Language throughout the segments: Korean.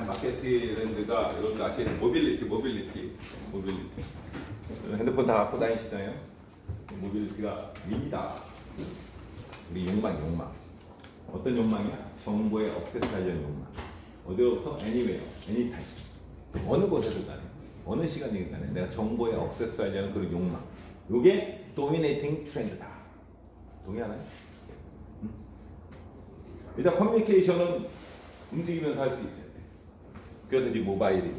마케트랜드가 여러분들 아시는 모빌리티, 모빌리티, 모빌리티. 핸드폰 다 갖고 다니시잖아요. 모빌리티가 위다. 우리 욕망, 욕망. 어떤 욕망이야? 정보의 억세스하려는 욕망. 어디로부터? 애니웨어, 애니타임. 어느 곳에서 간에, 어느 시간이든 간에 내가 정보에 억세스하려는 그런 욕망. 요게 도미네이팅 트렌드다. 동의하나요? 응? 일단 커뮤니케이션은 움직이면서 할 수 있어요. 그래서 이 모바일이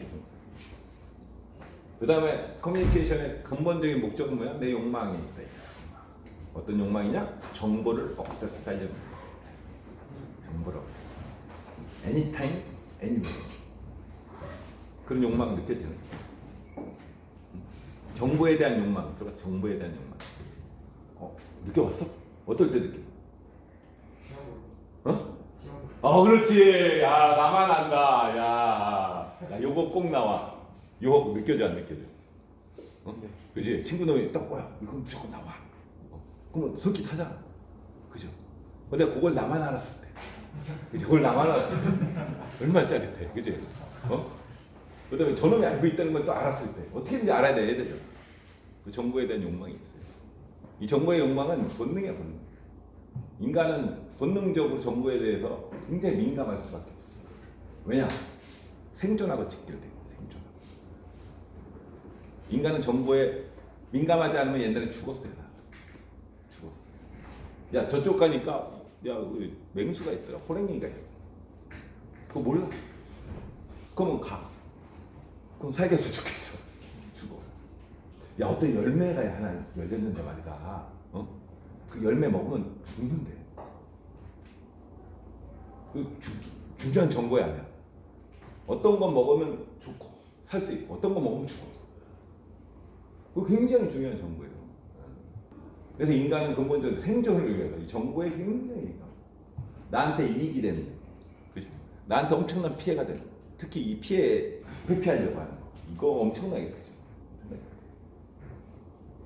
그 다음에 커뮤니케이션의 근본적인 목적은 뭐야? 내 욕망이 있다. 어떤 욕망이냐? 정보를 억세스 하려는 거야. 정보를 억세스. Anytime, anywhere. 그런 욕망이 느껴지는 거야. 정보에 대한 욕망, 들어 정보에 대한 욕망. 어, 느껴봤어? 어떨 때 느껴? 어? 어, 그렇지. 야, 나만 안다. 야, 야, 요거 꼭 나와. 요거 느껴져 안 느껴져? 어? 그지? 친구 놈이 딱 뭐야? 이건 무조건 나와. 어? 그러면 솔깃 하잖아. 그죠? 근데 그걸 나만 알았을 때, 그지? 그걸 나만 알았을 때, 얼마나 짜릿해, 그지? 어? 그 다음에 저놈이 알고 있다는 걸 또 알았을 때, 어떻게든지 알아야 돼, 애들은. 그 정보에 대한 욕망이 있어요. 이 정보의 욕망은 본능이야, 본능. 인간은 본능적으로 정보에 대해서 굉장히 민감할 수밖에 없어요. 왜냐? 생존하고 직결돼. 생존하고. 인간은 정보에 민감하지 않으면 옛날에 죽었어요. 야 저쪽 가니까 야 우리 맹수가 있더라. 호랭이가 있어. 그거 몰라. 그러면 가. 그럼 살겠어 죽겠어. 죽어. 야 어떤 열매가 하나 열렸는데 말이다. 어? 그 열매 먹으면 죽는데. 그 주, 중요한 정보야 아니야. 어떤 건 먹으면 좋고 살 수 있고 어떤 건 먹으면 죽어. 그 굉장히 중요한 정보예요. 그래서 인간은 근본적으로 생존을 위해서 이 정보에 굉장히. 나한테 이익이 되는, 그죠? 나한테 엄청난 피해가 되는. 특히 이 피해 회피하려고 하는 거. 이거 엄청나게 크죠.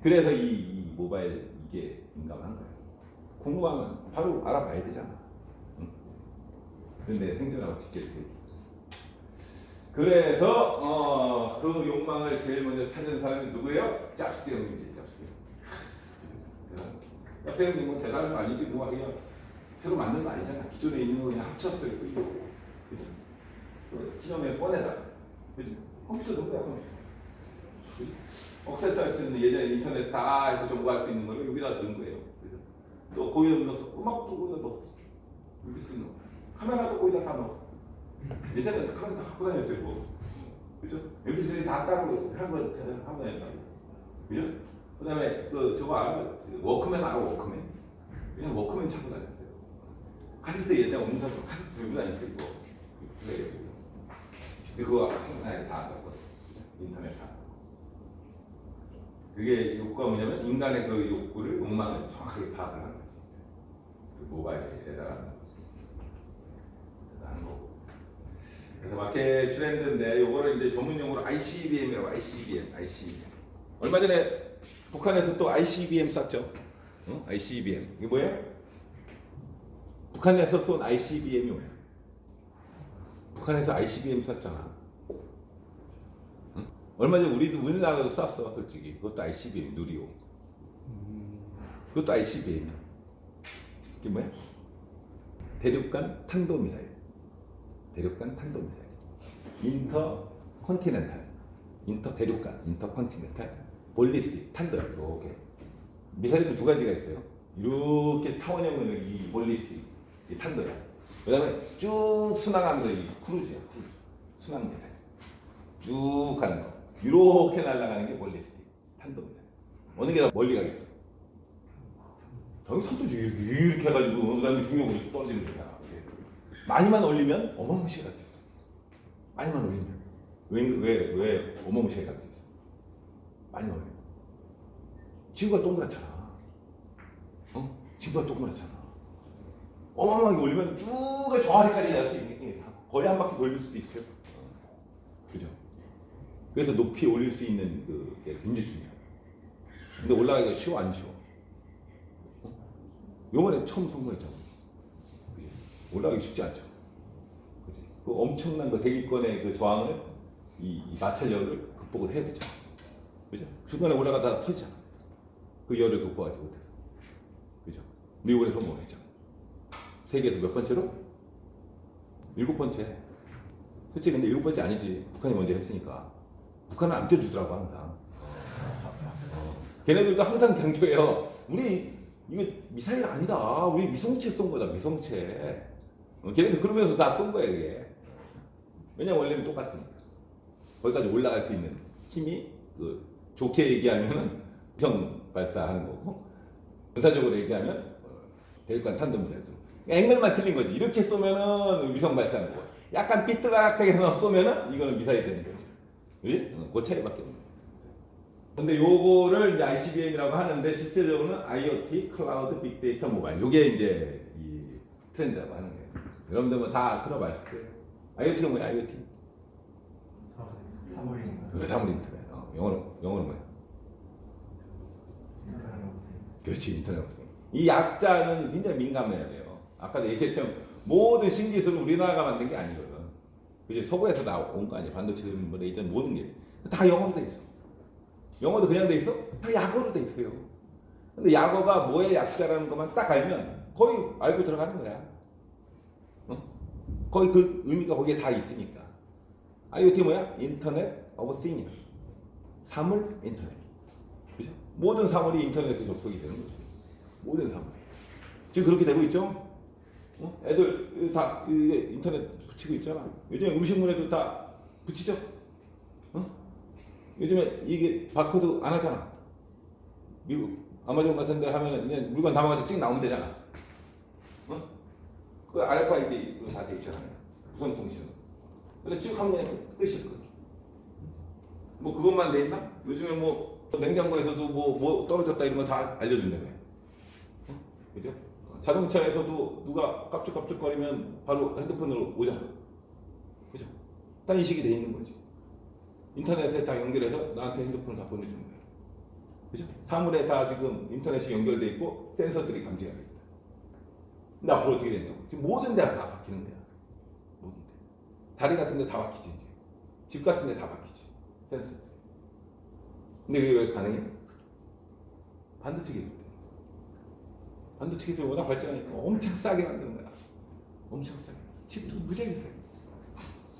그래서 이, 이 모바일 이게 민감한 거예요. 궁금하면 바로 알아봐야 되잖아. 응? 근데 생존하고 지켰을 그래서 어, 그 욕망을 제일 먼저 찾는 사람이 누구예요? 짭스 형님이에요. 짭스 형님은 대단한 거 아니지 뭐 그냥 새로 만든 거 아니잖아. 기존에 있는 거 그냥 합쳤어요. 그죠? 그 기념에 꺼내다. 그죠? 컴퓨터 누구야 컴퓨터. 억세스 할 수 있는 예전에 인터넷 다 해서 정보할 수 있는 거를 여기다 넣은 거예요. 그죠? 또 거기다 넣었어. 음악도 거기다 넣었어. 이렇게 쓰는 거. 카메라도 거기다 다 넣었어. 예전에 카메라 다 갖고 다녔어요, 뭐. 그죠? MP3 다 따로 한 거, 한거 했다. 그죠? 그 다음에 그, 저거 알아? 그 워크맨 알아, 워크맨? 그냥 워크맨 찾고 다녔어요. 카세트 옛날에 없는 사람 카세트 들고 다녔어요, 이거. 그래. 그거 하나에 다 넣었거든. 인터넷 다. 그게 욕구가 뭐냐면 인간의 그 욕구를, 욕망을 정확하게 파악을 하는 거지. 그 모바일에다가 하는 거고. 마켓 트렌드인데 요거를 이제 전문 용어로 ICBM이라고 ICBM, ICBM. 얼마 전에 북한에서 또 ICBM 쐈죠. 응? ICBM. 이게 뭐예요? 북한에서 쏜 ICBM이 뭐야? 북한에서 ICBM 쐈잖아. 응? 얼마 전에 우리도 우리나라도 쐈어, 솔직히. 그것도 ICBM, 누리호. 그것도 ICBM이야. 이게 뭐야? 대륙간 탄도미사일. 대륙간 탄도미사일. 인터 컨티넨탈. 인터 대륙간, 인터 컨티넨탈. 볼리스틱 탄도야. 이렇게. 미사일은 두 가지가 있어요. 이렇게 타원형의 이 볼리스틱, 이 탄도야. 그다음에 쭉 순항하면서 이 크루즈야. 크루즈. 순항 미사일. 쭉 가는 거. 이렇게 날아가는 게 볼리스틱 탄도 미사일. 어느 게 더 멀리 가겠어? 저기 선도 이렇게 해가지고 그다음에 중력으로 떨어지는 거야. 많이만 올리면 어마무시하게 갈수 있어. 많이만 올리면 왜 왜 왜 어마무시하게 갈수 있어? 많이만 올리면 지구가 동그랗잖아. 어? 지구가 동그랗잖아. 어마어마하게 올리면 쭉 저아리까지 갈수 있는 게 거의 한 바퀴 돌릴 수도 있어요. 그죠? 그래서 높이 올릴 수 있는 그게 굉장히 중요해요. 근데 올라가기가 쉬워 안 쉬워? 요번에 처음 성공했잖아. 올라가기 쉽지 않죠. 그지? 그 엄청난 그 대기권의 그 저항을 이, 이 마찰력을 극복을 해야 되죠. 그죠? 중간에 올라가다 터지잖아. 그 열을 극복하지 못해서. 그죠? 이번에 성공했죠. 세계에서 몇 번째로? 일곱 번째. 솔직히 근데 일곱 번째 아니지. 북한이 먼저 했으니까. 북한은 안 껴주더라고 항상. 어. 걔네들도 항상 강조해요. 우리 이거 미사일 아니다. 우리 위성체 쏜 거다. 위성체. 어, 걔네들 그러면서 다쏜 거야 이게. 왜냐면 원래는 똑같으니까. 거기까지 올라갈 수 있는 힘이 그 좋게 얘기하면은 위성 발사하는 거고 군사적으로 얘기하면 어, 대륙간 탄도미사일 쏘. 앵글만 틀린 거지. 이렇게 쏘면은 위성 발사하는 거. 약간 삐뚤하게 쏘면은 이거는 미사일 되는 거지. 그지? 어, 그 차이밖에 없는 거야. 근데 요거를 ICBM이라고 하는데 실제적으로는 IoT, 클라우드, 빅데이터, 모바일. 요게 이제 이 트렌드라고 하는 거예요. 여러분들 뭐다 들어봤을 거예요. IoT가 뭐야? IoT? 사물인 그래, 사물 인터넷. 어, 영어로 영어로 뭐야? 그렇지 인터넷 없어. 이 약자는 굉장히 민감해야 돼요. 아까도 얘기했지만 모든 신기술은 우리나라가 만든 게 아니거든. 그지 서구에서 나온 거 아니야. 반도체 뭐 레이전 모든 게 다 영어로 돼 있어. 영어도 그냥 돼 있어? 다 약어로 돼 있어요. 근데 약어가 뭐의 약자라는 것만 딱 알면 거의 알고 들어가는 거야. 어? 거의 그 의미가 거기에 다 있으니까. IoT 뭐야? 인터넷 오브 띵이야. 사물 인터넷. 그죠? 모든 사물이 인터넷에 접속이 되는 거죠. 모든 사물. 지금 그렇게 되고 있죠? 어? 애들 다 인터넷 붙이고 있잖아. 요즘에 음식물에도 다 붙이죠? 어? 요즘에 이게 바코드 안 하잖아. 미국 아마존 같은 데 하면은 그냥 물건 담아가지고 찍 나오면 되잖아. 어? 그 RFID 다돼 있잖아요. 무선 통신으로. 근데 쭉 하면 그냥 끝이야. 끝. 뭐 그것만 돼 있나? 요즘에 뭐 냉장고에서도 뭐, 뭐 떨어졌다 이런 거 다 알려준다며. 어? 그죠? 자동차에서도 누가 깝죽깝죽거리면 바로 핸드폰으로 오잖아. 그죠? 다 인식이 돼 있는 거지. 인터넷에 다 연결해서 나한테 핸드폰을 다 보내주는 거야. 그죠? 사물에 다 지금 인터넷이 연결돼 있고 센서들이 감지가 돼. 근데 앞으로 어떻게 되냐고. 지금 모든 데 다 바뀌는 거야. 모든 데. 다리 같은 데 다 바뀌지 이제. 집 같은 데 다 바뀌지. 센서들. 근데 그게 왜 가능해? 반도체 기술 때문에. 반도체 기술이 워낙 발전하니까 엄청 싸게 만드는 거야. 엄청 싸게. 칩도 무지하게 싸게.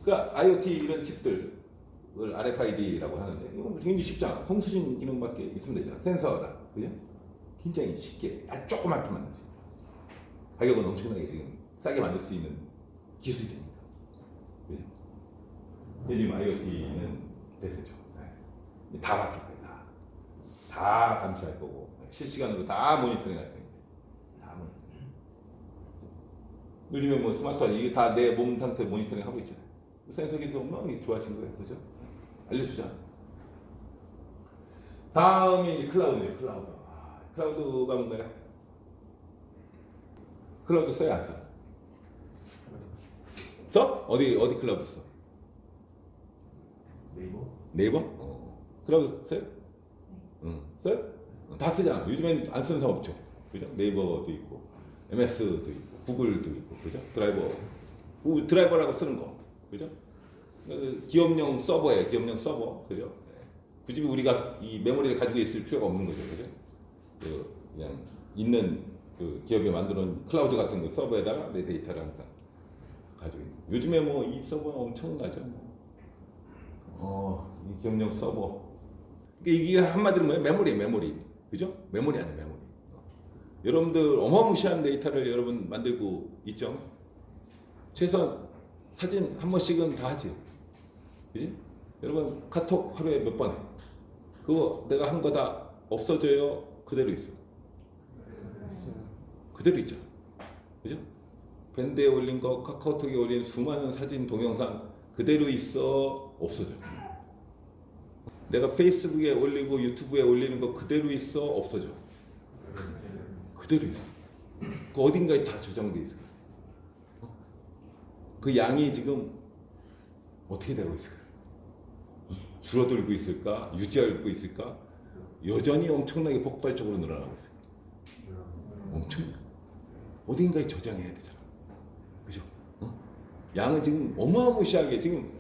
그 IoT 이런 칩들 을 RFID라고 하는데 이건 굉장히 쉽잖아. 송수신 기능밖에 있으면 되잖아. 센서다. 그죠? 굉장히 쉽게 아주 조그맣게 만들 수 있다. 가격은 엄청나게 지금 싸게 만들 수 있는 기술이 되니까. 그죠? 지금 IoT는 대세죠. 네. 다 바뀔 거예요. 다. 다 감시할 거고 실시간으로 다 모니터링 할 거예요. 다 모니터링. 요즘에 뭐 스마트워치 이게 다 내 몸 상태 모니터링 하고 있잖아요. 센서 기술이 엉망이 좋아진 거예요. 그죠? 알려주자. 다음이 클라우드예요. 클라우드. 아, 클라우드가 뭔가요? 클라우드 써야 안 써? 써? 어디 어디 클라우드 써? 네이버 네이버? 어. 클라우드 써요? 응. 써요? 어, 다 쓰잖아. 요즘엔 안 쓰는 사람 없죠. 그죠? 네이버도 있고, MS도 있고, 구글도 있고, 그죠? 드라이버. 구- 드라이버라고 쓰는 거. 그죠? 그 기업용 서버예요. 기업용 서버. 그죠? 네. 굳이 우리가 이 메모리를 가지고 있을 필요가 없는 거죠. 그죠? 그 그냥 있는 그 기업이 만드는 클라우드 같은 그 서버에다가 내 데이터를 항상 가지고 있는. 요즘에 뭐 이 서버는 엄청나죠. 뭐. 어, 이 기업용 서버. 그러니까 이게 한마디로 뭐예요? 메모리예요, 메모리. 그죠? 메모리 아니야, 메모리. 어. 여러분들 어마무시한 데이터를 여러분 만들고 있죠? 최소한 사진 한 번씩은 다 하지. 그지? 여러분 카톡 하루에 몇 번 해? 그거 내가 한 거 다 없어져요? 그대로 있어. 그대로 있죠. 그죠? 밴드에 올린 거, 카카오톡에 올린 수많은 사진, 동영상 그대로 있어 없어져. 내가 페이스북에 올리고 유튜브에 올리는 거 그대로 있어 없어져. 그대로 있어. 그 어딘가에 다 저장돼 있어. 어? 그 양이 지금 어떻게 되고 있을까? 줄어들고 있을까? 유지하고 있을까? 여전히 엄청나게 폭발적으로 늘어나고 있어요. 엄청 어딘가에 저장해야 되잖아. 그죠? 어? 양은 지금 어마무시하게 지금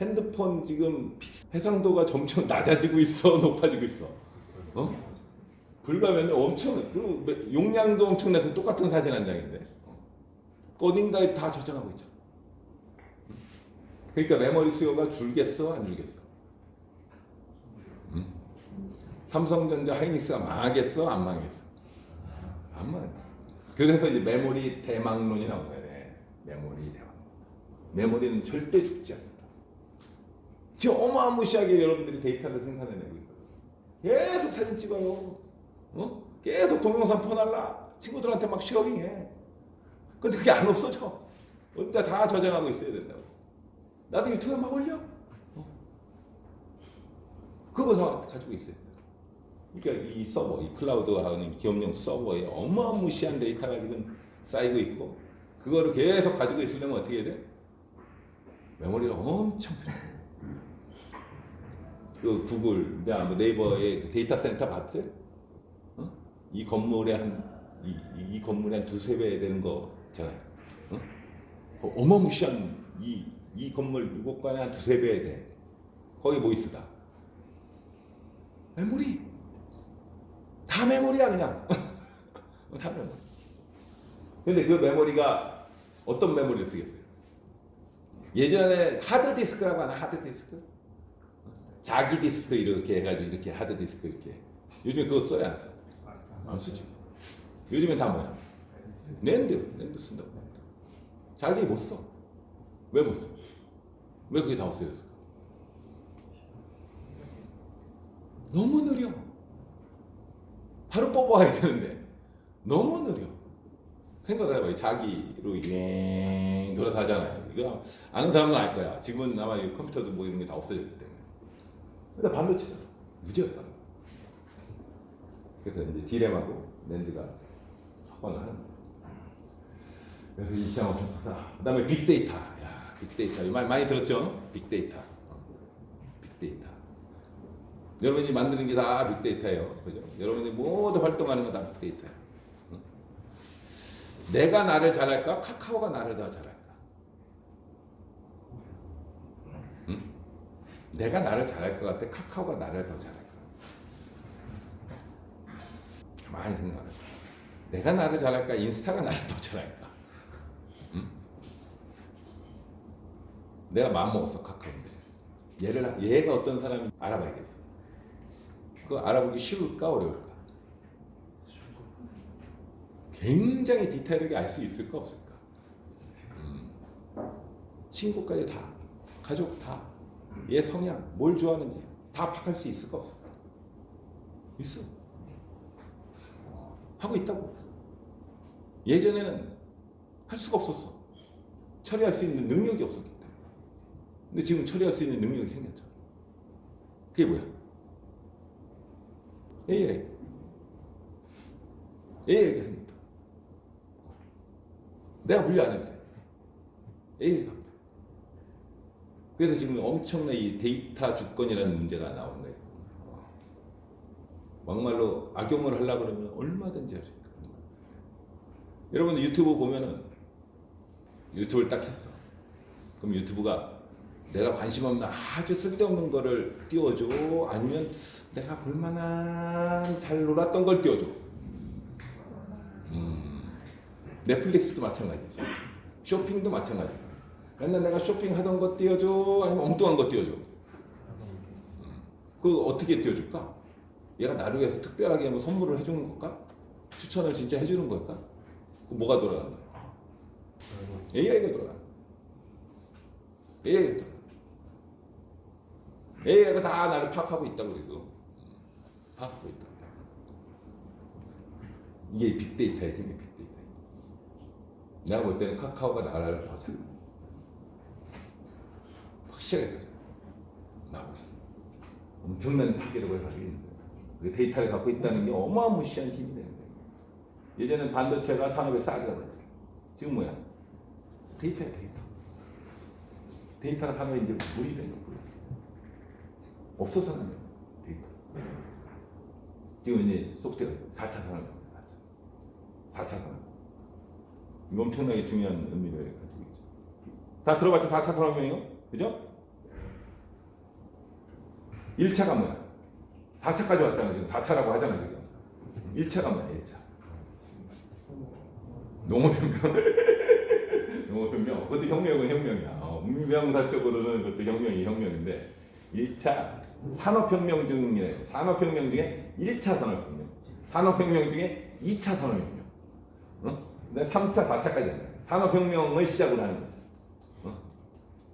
핸드폰 지금 해상도가 점점 낮아지고 있어 높아지고 있어 어? 년 엄청 그 용량도 엄청나게 똑같은 사진 한 장인데 어딘가에 다 저장하고 있죠 그러니까 메모리 수요가 줄겠어 안 줄겠어 응? 삼성전자 하이닉스가 망하겠어 안 망하겠어 안 망했어 그래서 이제 메모리 대망론이 나온 거예요 네. 메모리 대망 메모리는 절대 죽지 않는다 지금 어마무시하게 여러분들이 데이터를 생산해내고 있거든요. 계속 사진 찍어요. 어? 계속 동영상 퍼날라. 친구들한테 막 쉐어링해. 근데 그게 안 없어져. 어디다 다 저장하고 있어야 된다고. 나도 유튜브에 막 올려. 어? 그거 다 가지고 있어요. 그러니까 이 서버, 이 클라우드 하는 기업용 서버에 어마무시한 데이터가 지금 쌓이고 있고, 그거를 계속 가지고 있으려면 어떻게 해야 돼? 메모리가 엄청 필요해. 그 구글, 뭐 네이버의 그 데이터 센터 봤어요? 어? 이 건물에 한, 이, 이, 이 건물에 한 두세 배 되는 거잖아요. 어? 그 어마무시한 이, 이 건물 관에 한 두세 배 돼. 거기 뭐 있어 다? 메모리. 다 메모리야 그냥. 다 메모리. 근데 그 메모리가 어떤 메모리를 쓰겠어요? 예전에 하드디스크라고 하나 하드디스크? 자기 디스크 이렇게 해가지고 이렇게 하드 디스크 이렇게 요즘에 그거 써야 안 써? 안 쓰죠. 요즘엔 다 뭐야? 랜드 랜드 쓴다고 랜드. 자기 못 써. 왜 못 써? 왜 그게 다 없어졌을까? 너무 느려. 바로 뽑아야 되는데 너무 느려. 생각을 해봐요. 자기로 옭 돌아서 하잖아요. 이거 아는 사람은 알 거야. 지금은 아마 이 컴퓨터도 뭐 이런 게 다 없어졌기 때문에. 근데 반도체잖아. 무지하다. 그래서 이제 디램하고 랜드가 석방을 하는 거예요. 그래서 이 시장 엄청 크다. 그 다음에 빅데이터. 야, 빅데이터. 많이, 많이 들었죠? 빅데이터. 어, 빅데이터. 여러분이 만드는 게 다 빅데이터예요. 그죠? 여러분이 모두 활동하는 건 다 빅데이터야. 응? 내가 나를 잘할까? 카카오가 나를 더 잘할까? 응? 내가 나를 잘할 것 같아? 카카오가 나를 더 잘할 것 같아? 많이 생각해. 내가 나를 잘할까? 인스타가 나를 더 잘할까? 응? 내가 마음 먹었어 카카오인데 얘를 얘가 어떤 사람인지 알아봐야겠어. 그거 알아보기 쉬울까 어려울까? 굉장히 디테일하게 알 수 있을까 없을까? 음. 친구까지 다, 가족 다, 얘 성향, 뭘 좋아하는지 다 파악할 수 있을까 없을까? 있어. 하고 있다고. 예전에는 할 수가 없었어. 처리할 수 있는 능력이 없었기 때문에. 근데 지금 처리할 수 있는 능력이 생겼죠. 그게 뭐야? AI. AI가 생겼다. 내가 분류 안 해도 돼. AI가. 그래서 지금 엄청난 이 데이터 주권이라는 문제가 나오는 거예요. 막말로 악용을 하려고 그러면 얼마든지 할 수 있다. 여러분 유튜브 보면은 유튜브를 딱 했어. 그럼 유튜브가 내가 관심 없는 아주 쓸데없는 거를 띄워줘. 아니면 내가 볼만한 잘 놀았던 걸 띄워줘. 음, 넷플릭스도 마찬가지지. 쇼핑도 마찬가지야 맨날 내가 쇼핑하던 거 띄워줘? 아니면 엉뚱한 거 띄워줘? 음, 그 어떻게 띄워줄까? 얘가 나를 위해서 특별하게 뭐 선물을 해주는 걸까? 추천을 진짜 해주는 걸까? 그 뭐가 돌아가는 거야 AI가 돌아가 AI가 돌아가 AI가 다 나를 파악하고 있다고 그래도 파악하고 있다. 이게 빅데이터의 힘이 빅데이터. 내가 볼 때는 카카오가 나를 더 잘. 확실하게. 나보다. 엄청난 파괴력을 가지고 있는 거야. 그 데이터를 갖고 있다는 게 어마무시한 힘이 되는 거야. 예전엔 반도체가 산업의 쌀이라고 그랬지. 지금 뭐야? 데이터야 데이터. 데이터가 산업에 이제 물이 되는 거야. 없어서는 안 돼요. 데이터. 지금 이제 소프트웨어 4차 산업입니다. 4차. 4차 산업. 엄청나게 중요한 의미를 가지고 있죠. 다 들어봤죠? 4차 산업혁명이요? 그죠? 1차가 뭐야? 4차까지 왔잖아 지금 4차라고 하잖아 지금 1차가 뭐야 1차 농업혁명 농업혁명 그것도 혁명은 혁명이야 어, 문명사적으로는 그것도 혁명이 혁명인데 1차 산업혁명 중이래 산업혁명 중에 1차 산업혁명. 산업혁명 중에 2차 산업혁명. 어? 근데 3차 4차까지 산업혁명을 시작으로 하는 거지. 어?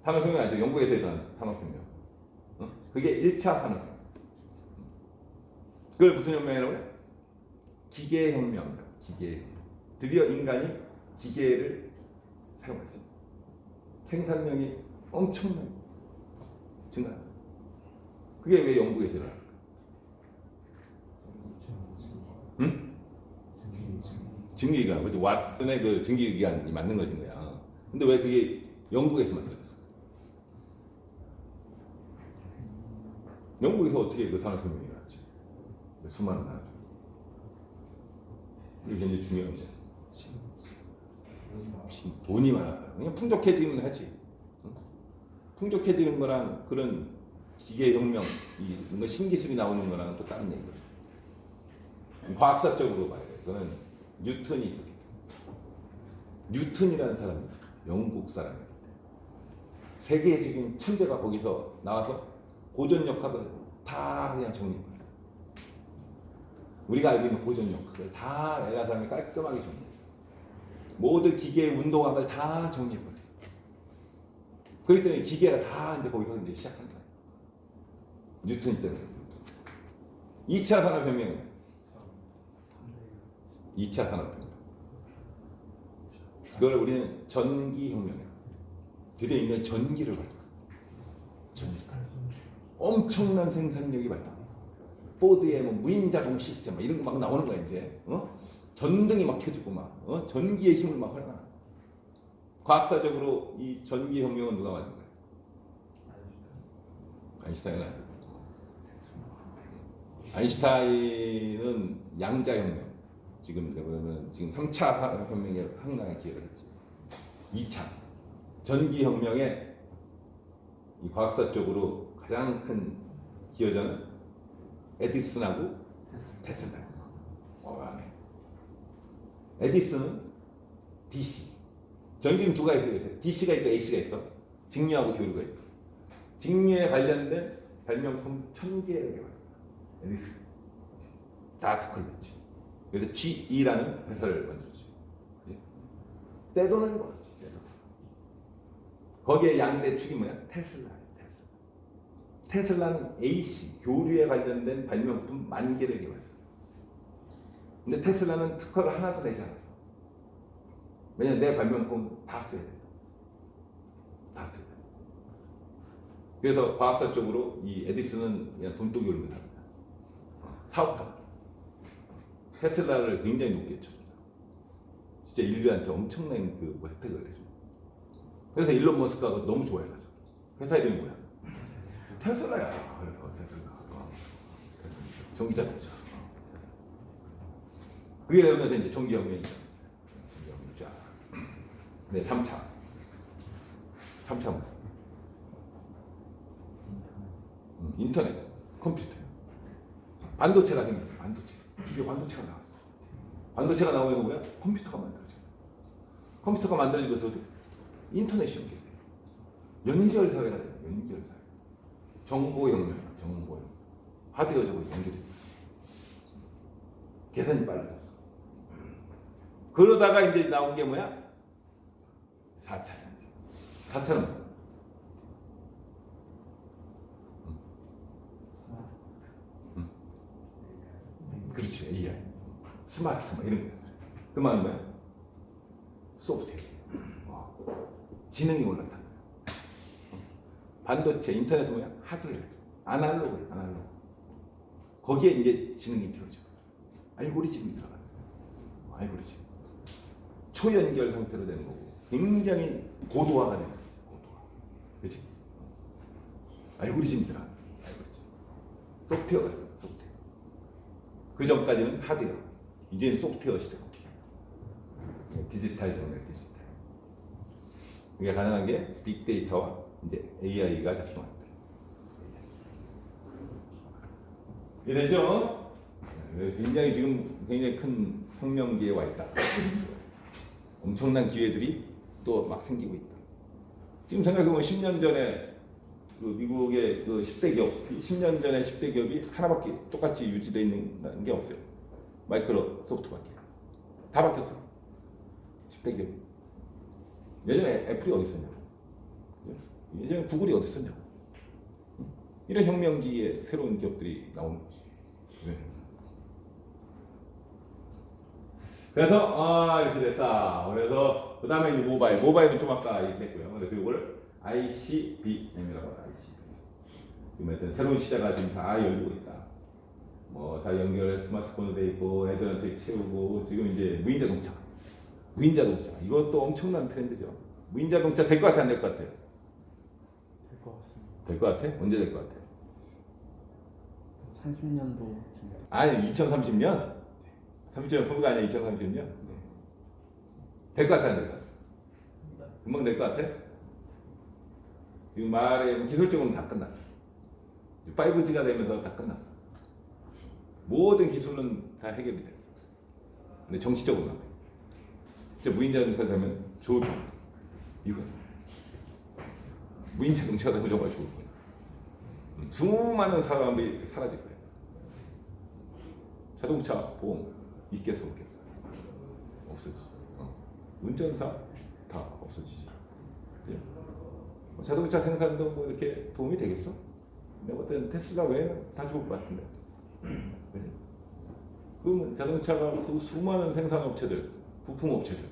산업혁명 아니죠. 영국에서 일어난 산업혁명. 어? 그게 1차 산업혁명. 그걸 무슨 혁명이라고 그래? 기계혁명 기계혁명. 드디어 인간이 기계를 사용하지 생산량이 엄청나게 증가한다 그게 왜 영국에서 일어났을까? 응? 증기기관 그죠 왓슨의 그 증기기관이 만든 것인 거야 근데 왜 그게 영국에서 만들어졌을까? 영국에서 어떻게 그 산업혁명이 일어났지? 그 수많은 나라 이게 굉장히 중요한데 돈이 많아서 그냥 풍족해지면 하지 응? 풍족해지는 거랑 그런 기계혁명 이 뭔가 신기술이 나오는 거랑 또 다른 얘기거든 과학사적으로 봐야 돼 그거는 뉴턴이 있었기 때문에. 뉴턴이라는 사람이 영국 때문에. 세계적인 천재가 거기서 나와서 고전역학을 다 그냥 정리해버렸어 우리가 알고 있는 고전역학을 다 애가 사람이 깔끔하게 정리해 모든 기계의 운동학을 다 정리해버렸어 그렇기 때문에 기계가 다 이제 거기서 이제 시작한 거야 뉴턴 때문에 2차 산업혁명은 2차 산업혁명. 그걸 우리는 전기혁명이야. 드디어 인간이 전기를 발견. 전기. 엄청난 생산력이 발달. 포드의 뭐 무인자동 시스템 막 이런 거 막 나오는 거야 이제. 어? 전등이 막 켜지고 막 어? 전기의 힘을 막 활용하는. 과학사적으로 이 전기혁명은 누가 만든 거야? 아인슈타인은 아인슈타인은 양자 혁명. 지금 내보면 지금 3차 혁명에 상당히 기여를 했지. 2차 전기 혁명에 이 과학사 쪽으로 가장 큰 기여자는 에디슨하고 테슬라. 어, 에디슨은 DC. 전기는 두 가지가 있어요. DC가 있고 AC가 있어. 직류하고 교류가 있어. 직류에 관련된 발명품 천 개를 개발 했다. 에디슨. 다트 컬리지. 그래서 GE라는 회사를 만들었지. 떼돈을 벌었지. 떼돈. 거기에 양대 축이 뭐야? 테슬라야. 테슬라. 테슬라는 AC 교류에 관련된 발명품 만 개를 개발했어. 근데 테슬라는 특허를 하나도 내지 않았어. 왜냐면 내 발명품 다 써야 돼. 다 써야 돼. 그래서 과학사 쪽으로 이 에디슨은 그냥 돈독이 오르는 사업가. 테슬라를 굉장히 높게 쳐준다. 진짜 인류한테 엄청난 그 뭐 혜택을 해줘. 그래서 일론 머스크가 너무 좋아해가지고 회사 이름이 뭐야? 테슬라야. 그래서 테슬라. 전기자동차. 그게 되면서 이제 전기혁명이 전기혁명 쫙. 네, 3차. 3차 뭐? 음, 인터넷, 컴퓨터, 반도체가 생겼어. 반도체. 이게 반도체가 나왔어. 반도체가 나오면 뭐야? 컴퓨터가 만들어져. 컴퓨터가 만들어지면서 인터넷이 연결돼. 연결 사회가 돼. 연결 사회. 정보혁명, 정보혁명. 하드웨어적으로 연결돼. 계산이 빨라졌어. 그러다가 이제 나온 게 뭐야? 4차야. 4차는 뭐야? 그렇지 AI 스마트 뭐 이런 거. 그 말은 뭐야? 소프트웨어. 어. 지능이 올랐다. 어. 반도체 인터넷은 뭐야? 하드웨어. 아날로그 아날로그. 거기에 이제 지능이 들어져 알고리즘이 들어가 알고리즘. 초연결 상태로 되는 거고 굉장히 고도화가 되는 거지 고도화. 그렇지 알고리즘이 들어가 알고리즘. 소프트웨어가 소프트웨어. 그 전까지는 하드웨어, 이제는 소프트웨어 시대. 디지털 혁명, 디지털. 이게 가능한 게 빅데이터와 이제 AI가 작동한다. 이해되죠? 네, 굉장히 지금 굉장히 큰 혁명기에 와 있다. 엄청난 기회들이 또 막 생기고 있다. 지금 생각해보면 10년 전에 그 미국의 그 10대 기업, 10년 전에 10대 기업이 하나밖에 똑같이 유지되어 있는 게 없어요. 마이크로 소프트밖에. 다 바뀌었어. 10대 기업. 예전에 애플이 어디 있었냐? 예전에 구글이 어디 있었냐? 이런 혁명기에 새로운 기업들이 나오는 거지. 네. 그래서 아 이렇게 됐다. 그래서 그 다음에 모바일, 모바일은 좀 아까 얘기했고요. 그래서 이걸 ICBM이라고. ICBM. 지금 하여튼 새로운 시대가 지금 다 열리고 있다. 뭐 다 연결 스마트폰도 돼 있고 애들한테 채우고 지금 이제 무인 자동차, 무인 자동차 이것도 엄청난 트렌드죠. 무인 자동차 될 것 같아 안 될 것 같아요? 될 것 같습니다. 될 것 같아? 언제 될 것 같아? 30년도쯤 아니 2030년? 30년 후가 아니야 2030년? 될 것 같아 안 될 것 같아? 금방 될 것 같아? 지금 말에 기술적으로는 다 끝났죠. 5G가 되면서 다 끝났어. 모든 기술은 다 해결이 됐어. 근데 정치적으로 나와. 진짜 무인 자동차 되면 좋을 거야. 이거. 무인 자동차가 되면 정말 좋을 거야. 수많은 사람이 사라질 거야. 자동차 보험 있겠어 없겠어? 없어지지. 어. 운전사 다 없어지지. 그죠? 뭐 자동차 생산도 뭐 이렇게 도움이 되겠어? 내가 볼 때는 테슬라 외에는 다 죽을 것 같은데. 그지? 그러면 자동차가 그 수많은 생산업체들, 부품업체들,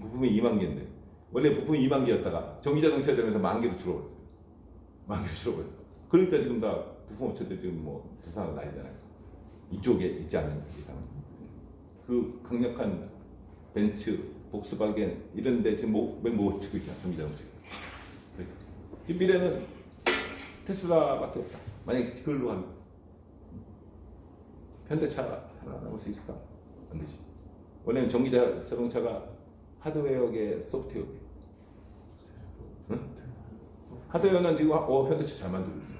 부품이 2만 개인데 원래 부품이 2만 개였다가 전기자동차 되면서 만 개로 줄어버렸어. 만 개로 줄어버렸어. 그러니까 지금 다 부품업체들 지금 뭐 부산을 나이잖아요. 이쪽에 있지 않은 이상. 그 강력한 벤츠, 복스바겐 이런 데 지금 못, 못 치고 있잖아 전기자동차. 그러니까. 지금 미래는 테슬라밖에 없다. 만약에 그걸로 하면 현대차 살아남을 수 있을까? 안 되지. 원래는 전기 자, 자동차가 하드웨어계 소프트웨어계. 응? 하드웨어는 지금 어, 현대차 잘 만들고 있어.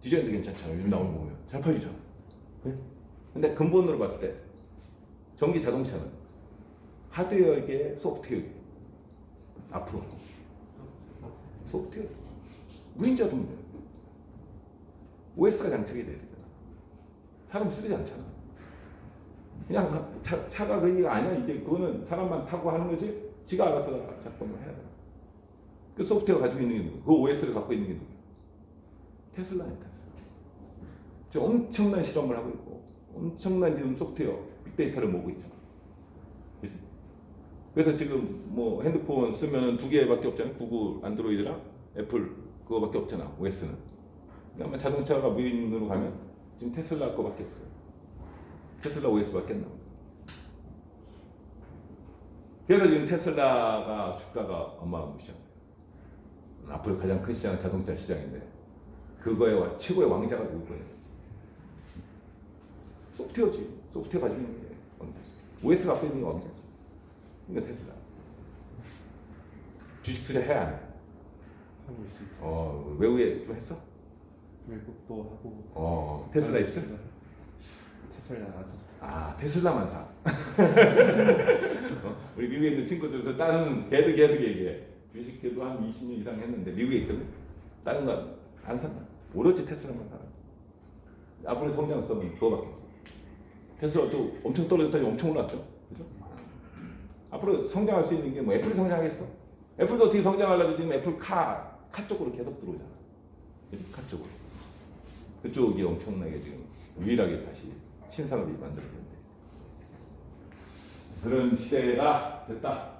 디자인도 괜찮잖아. 요즘 나오는 거 보면 잘 팔리잖아. 그래? 근데 근본으로 봤을 때 전기 자동차는 하드웨어계 소프트웨어 앞으로 소프트웨어 무인자동이야. OS가 장착이 돼야 되잖아. 사람 쓰지 않잖아. 그냥 차, 차가 그게 아니야. 이제 그거는 사람만 타고 하는 거지. 지가 알아서 작동을 해야 돼. 그 소프트웨어 가지고 있는 게 누구? 그 OS를 갖고 있는 게 누구? 테슬라야 테슬라. 지금 엄청난 실험을 하고 있고 엄청난 지금 소프트웨어 빅데이터를 모으고 있잖아. 그지? 그래서 지금 뭐 핸드폰 쓰면은 두 개밖에 없잖아. 구글 안드로이드랑 애플 그거밖에 없잖아. OS는. 아마 자동차가 무인으로 가면 지금 테슬라 거밖에 없어요. 테슬라 OS밖에 안 나옵니다. 그래서 지금 테슬라가 주가가 어마무시한 거예요. 앞으로 가장 큰 시장은 자동차 시장인데 그거의 최고의 왕자가 누구예요? 소프트웨어지. 소프트웨어 가지고 있는 게 왕자지. OS 갖고 있는 게 왕자지. 이거 테슬라. 주식 투자 해야 안 해? 하고 있습니다. 어, 외국에 좀 했어? 외국도 하고 어, 테슬라 있어? 테슬라 안 샀어요. 아 테슬라만 사. 어? 우리 미국에 있는 친구들도 다른 걔도 계속 얘기해. 주식계도 한 20년 이상 했는데 미국에 있거든. 다른 건 안 산다. 오로지 테슬라만 사. 앞으로 성장성은 그거밖에 없어. 테슬라 또 엄청 떨어졌다니 엄청 올랐죠. 그죠? 앞으로 성장할 수 있는 게 뭐 애플이 성장하겠어? 애플도 어떻게 성장하려고 지금 애플 카, 카 쪽으로 계속 들어오잖아. 그죠? 카 쪽으로. 그쪽이 엄청나게 지금 유일하게 다시 신산업이 만들어졌는데 그런 시대가 됐다.